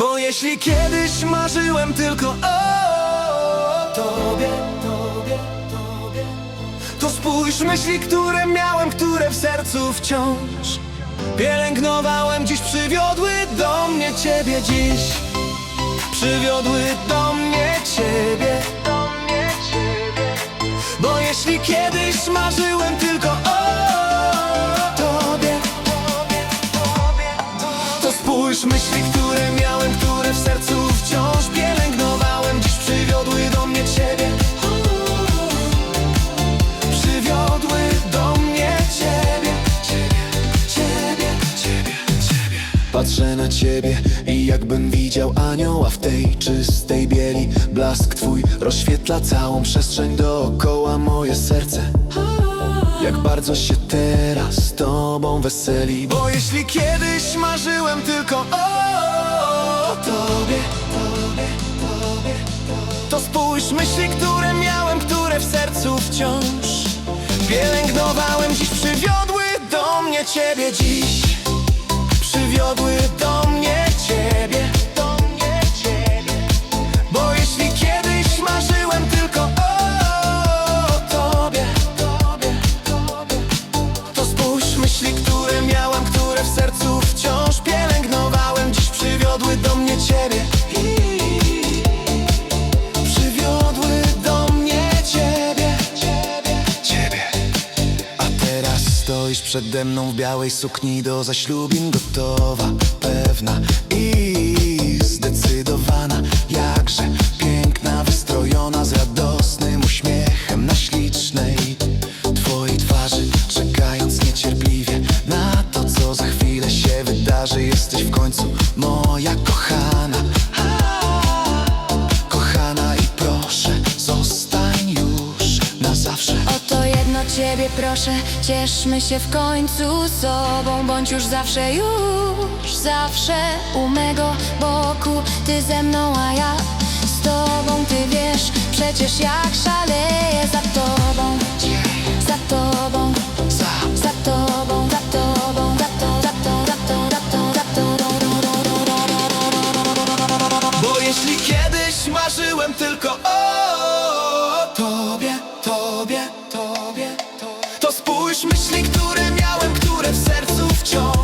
Bo jeśli kiedyś marzyłem tylko o tobie, tobie, tobie To spójrz myśli, które miałem, które w sercu wciąż Pielęgnowałem, dziś przywiodły do mnie ciebie dziś Przywiodły do mnie ciebie. Bo jeśli kiedyś marzyłem spójrz myśli, które miałem, które w sercu wciąż pielęgnowałem. Dziś przywiodły do mnie ciebie. Przywiodły do mnie ciebie. Ciebie, ciebie, ciebie. Patrzę na ciebie i jakbym widział anioła w tej czystej bieli. Blask twój rozświetla całą przestrzeń dookoła moje serce. Jak bardzo się weseli Bo jeśli kiedyś marzyłem tylko o tobie To spójrz myśli, które miałem, które w sercu wciąż Pielęgnowałem, dziś przywiodły do mnie ciebie dziś Przywiodły do mnie myśli, które miałem, które w sercu wciąż pielęgnowałem Dziś przywiodły do mnie ciebie. Przywiodły do mnie Ciebie, ciebie. A teraz stoisz przede mną w białej sukni do zaślubin Gotowa, pewna. I W końcu moja kochana. Kochana i proszę, zostań już na zawsze. O to jedno ciebie proszę, cieszmy się w końcu sobą. Bądź już zawsze, już zawsze u mego boku. Ty ze mną, a ja z tobą. Ty wiesz przecież jak szaleję za tobą tylko o tobie, tobie, tobie, tobie. To spójrz myśli, które miałem, które w sercu wciąż.